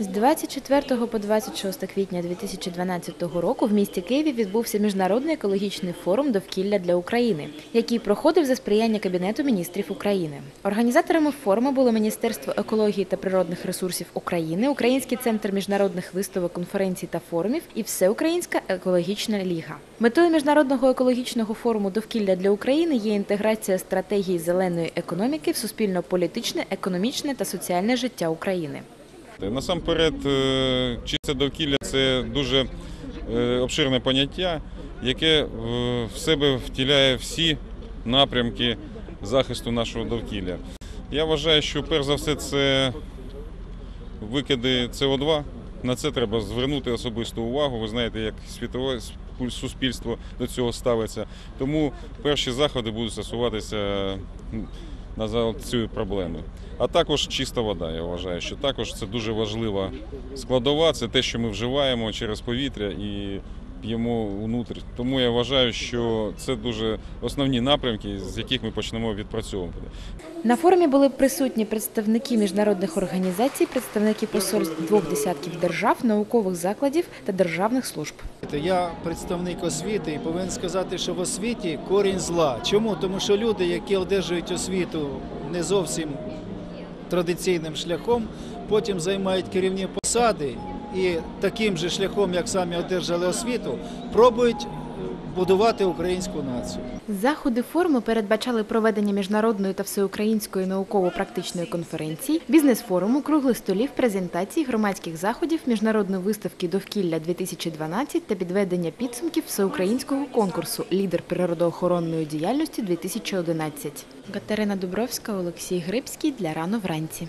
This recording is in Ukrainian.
З 24 по 26 квітня 2012 року в місті Києві відбувся міжнародний екологічний форум довкілля для України, який проходив за сприяння Кабінету міністрів України. Організаторами форуму було Міністерство екології та природних ресурсів України, Український центр міжнародних виставок, конференцій та форумів і Всеукраїнська екологічна ліга. Метою міжнародного екологічного форуму довкілля для України є інтеграція стратегії зеленої економіки в суспільно-політичне, економічне та соціальне життя України. Насамперед, е, чисте довкілля це дуже е, обширне поняття, яке в себе втіляє всі напрямки захисту нашого довкілля. Я вважаю, що перш за все це викиди СО2. На це треба звернути особисту увагу. Ви знаєте, як світове суспільство до цього ставиться. Тому перші заходи будуть стосуватися на цю проблему. А також чиста вода. Я вважаю, що також це дуже важлива складова. Це те, що ми вживаємо через повітря і п'ємо внутрі. Тому я вважаю, що це дуже основні напрямки, з яких ми почнемо відпрацьовувати. На форумі були присутні представники міжнародних організацій, представники посольств двох десятків держав, наукових закладів та державних служб. Я представник освіти і повинен сказати, що в освіті корінь зла. Чому? Тому що люди, які одержують освіту не зовсім традиційним шляхом, потім займають керівні посади і таким же шляхом, як самі одержали освіту, пробують будувати українську націю. Заходи форуму передбачали проведення міжнародної та всеукраїнської науково-практичної конференції, бізнес-форуму, круглих столів, презентацій, громадських заходів, міжнародної виставки довкілля 2012 та підведення підсумків всеукраїнського конкурсу Лідер природоохоронної діяльності 2011. Катерина Дубровська, Олексій Грибський для рано вранці.